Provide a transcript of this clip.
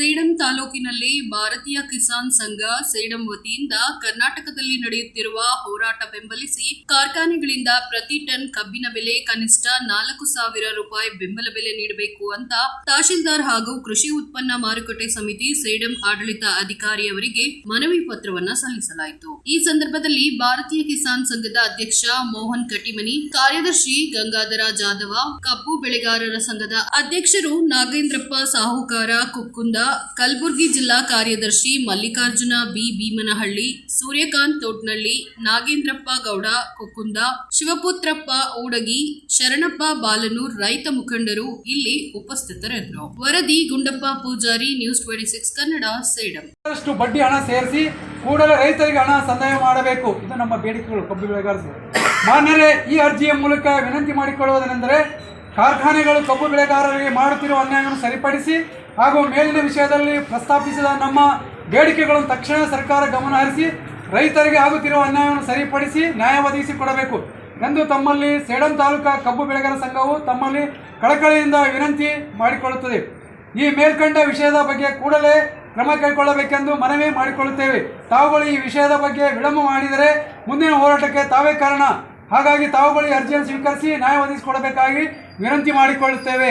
ಸೇಡಂ ತಾಲೂಕಿನಲ್ಲಿ ಭಾರತೀಯ ಕಿಸಾನ್ ಸಂಘ ಸೇಡಂ ವತಿಯಿಂದ ಕರ್ನಾಟಕದಲ್ಲಿ ನಡೆಯುತ್ತಿರುವ ಹೋರಾಟ ಬೆಂಬಲಿಸಿ ಕಾರ್ಖಾನೆಗಳಿಂದ ಪ್ರತಿ ಟನ್ ಕಬ್ಬಿನ ಬೆಲೆ ಕನಿಷ್ಠ ನಾಲ್ಕು ಸಾವಿರ ರೂಪಾಯಿ ಬೆಂಬಲ ಬೆಲೆ ನೀಡಬೇಕು ಅಂತ ತಹಶೀಲ್ದಾರ್ ಹಾಗೂ ಕೃಷಿ ಉತ್ಪನ್ನ ಮಾರುಕಟ್ಟೆ ಸಮಿತಿ ಸೇಡಂ ಆಡಳಿತ ಅಧಿಕಾರಿಯವರಿಗೆ ಮನವಿ ಪತ್ರವನ್ನ ಸಲ್ಲಿಸಲಾಯಿತು. ಈ ಸಂದರ್ಭದಲ್ಲಿ ಭಾರತೀಯ ಕಿಸಾನ್ ಸಂಘದ ಅಧ್ಯಕ್ಷ ಮೋಹನ್ ಕಟಿಮನಿ ಕಾರ್ಯದರ್ಶಿ ಗಂಗಾಧರ ಜಾಧವ, ಕಬ್ಬು ಬೆಳೆಗಾರರ ಸಂಘದ ಅಧ್ಯಕ್ಷರು ನಾಗೇಂದ್ರಪ್ಪ ಸಾಹುಕಾರ ಕುಕ್ಕುಂದ ಕಲಬುರಗಿ ಜಿಲ್ಲಾ ಕಾರ್ಯದರ್ಶಿ ಮಲ್ಲಿಕಾರ್ಜುನ ಬಿ. ಭೀಮನಹಳ್ಳಿ, ಸೂರ್ಯಕಾಂತ್ ತೋಟ್ನಳ್ಳಿ, ನಾಗೇಂದ್ರಪ್ಪ ಗೌಡ ಕುಕುಂದ ಶಿವಪುತ್ರಪ್ಪ ಊಡಗಿ, ಶರಣಪ್ಪ ಬಾಲನೂರ್ ರೈತ ಮುಖಂಡರು ಇಲ್ಲಿ ಉಪಸ್ಥಿತರಿದ್ದರು. ವರದಿ Gundappa Pujari, news twenty six Kannada Sedam. ಬಡ್ಡಿ ಹಣ ಸೇರಿಸಿ ಕೂಡಲೇ ರೈತರಿಗೆ ಹಣ ಸಂದಾಯ ಮಾಡಬೇಕು. ಇದು ನಮ್ಮ ಬೇಡಿಕೆಗಳು ಕಬ್ಬು ಮಾನ್ಯರೇ, ಈ ಅರ್ಜಿಯ ಮೂಲಕ ವಿನಂತಿ ಮಾಡಿಕೊಳ್ಳುವುದೇನೆಂದರೆ, ಕಾರ್ಖಾನೆಗಳು ಕಬ್ಬು ಬೆಳೆಗಾರರಿಗೆ ಮಾಡುತ್ತಿರುವ ಅನ್ಯಾಯವನ್ನು ಸರಿಪಡಿಸಿ ಹಾಗೂ ಮೇಲಿನ ವಿಷಯದಲ್ಲಿ ಪ್ರಸ್ತಾಪಿಸಿದ ನಮ್ಮ ಬೇಡಿಕೆಗಳನ್ನು ತಕ್ಷಣ ಸರ್ಕಾರ ಗಮನ ಹರಿಸಿ, ರೈತರಿಗೆ ಆಗುತ್ತಿರುವ ಅನ್ಯಾಯವನ್ನು ಸರಿಪಡಿಸಿ ನ್ಯಾಯ ಒದಗಿಸಿಕೊಡಬೇಕು ಎಂದು ತಮ್ಮಲ್ಲಿ ಸೇಡಂ ತಾಲೂಕಾ ಕಬ್ಬು ಬೆಳೆಗಾರ ಸಂಘವು ತಮ್ಮಲ್ಲಿ ಕಳಕಳಿಯಿಂದ ವಿನಂತಿ ಮಾಡಿಕೊಳ್ಳುತ್ತದೆ. ಈ ಮೇಲ್ಕಂಡ ವಿಷಯದ ಬಗ್ಗೆ ಕೂಡಲೇ ಕ್ರಮ ಕೈಗೊಳ್ಳಬೇಕೆಂದು ಮನವಿ ಮಾಡಿಕೊಳ್ಳುತ್ತೇವೆ. ತಾವುಗಳು ಈ ವಿಷಯದ ಬಗ್ಗೆ ವಿಳಂಬ ಮಾಡಿದರೆ ಮುಂದಿನ ಹೋರಾಟಕ್ಕೆ ತಾವೇ ಕಾರಣ. ಹಾಗಾಗಿ ತಾವುಗಳು ಅರ್ಜಿಯನ್ನು ಸ್ವೀಕರಿಸಿ ನ್ಯಾಯ ಒದಗಿಸಿಕೊಡಬೇಕಾಗಿ ವಿನಂತಿ ಮಾಡಿಕೊಳ್ಳುತ್ತೇವೆ.